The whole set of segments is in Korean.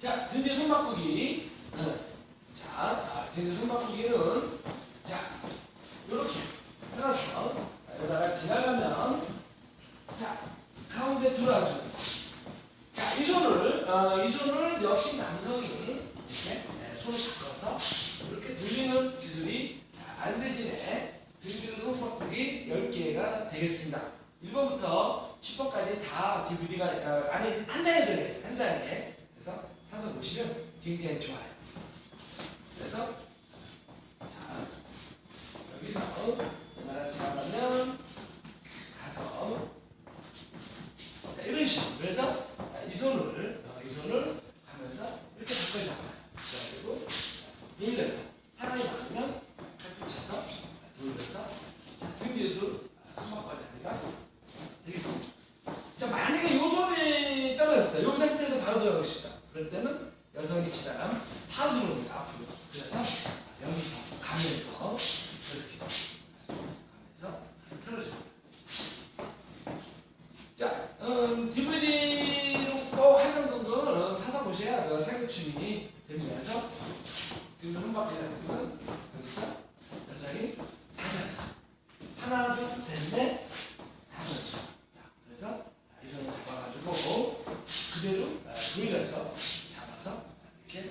자, 등뒤 손 바꾸기. 응. 자, 아, 등뒤 손 바꾸기는 자, 이렇게 해서 여기다가 지나가면 자, 가운데 들어가죠. 자, 이 손을 어, 이 손을 역시 남성이 이렇게 네, 손을 바꿔서 이렇게 돌리는 기술이 자, 안세진의 등뒤로 손 바꾸기 10개가 되겠습니다. 1번부터 10번까지 다 DVD가 어, 아니 한 장에 들어가 있어요. 한 장에. 그래서 사서 보시면 굉장히 좋아요. 그래서 자, 여기서 하나 지나가면 가서 자, 이런 식으로 그래서 이 손을 어, 이 손을 하면서 이렇게 바꿔 잡아요. 그리고 돌려서 사람이 많으면 돌려서 자, 등 뒤에서 손바꿔 자리가 되겠습니다. 자 만약에 이 손이 떨어졌어요. 이 상태에서 바로 들어가고 싶다. 그럴 때는 여성이 지나가면 바로 들어옵니다. 앞으로. 그래서 여기서 가면서 이렇게 가면서 틀어줍니다. 자, 음, DVD로 꼭한장 정도는 사서 보셔야 그 사격춤이 됩니다. 그래서 지금 한 바퀴 하면 여기서 여성이 다섯 여섯. 하나, 둘, 셋, 넷, 다섯 여섯. 자, 그래서 이 정도 잡아가지고 그대로 아, 돌려서 잡아서 이렇게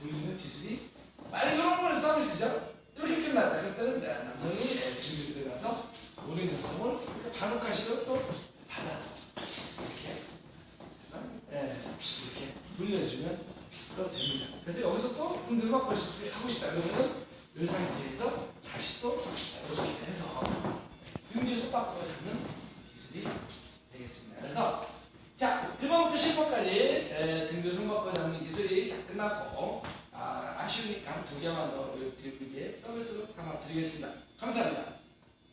돌리는 기술이 빨리 그런 걸 서비스죠. 이렇게 끝났다. 그때는 네, 남성이 준비 들어가서 여성을 이렇게 반응하시고 또 받아서 이렇게 예, 이렇게 돌려주면 또 됩니다. 그래서 여기서 또 궁금한 걸 하고 싶다 그러면은 이 상태에서 다시 또 이렇게 해서 등뒤에 손 바꿔 잡는 기술이 10번까지 등교 승부까지 하는 기술이 다 끝나서 아, 아쉬우니까 두 개만 더 드리는 게 서비스로 담아드리겠습니다. 감사합니다.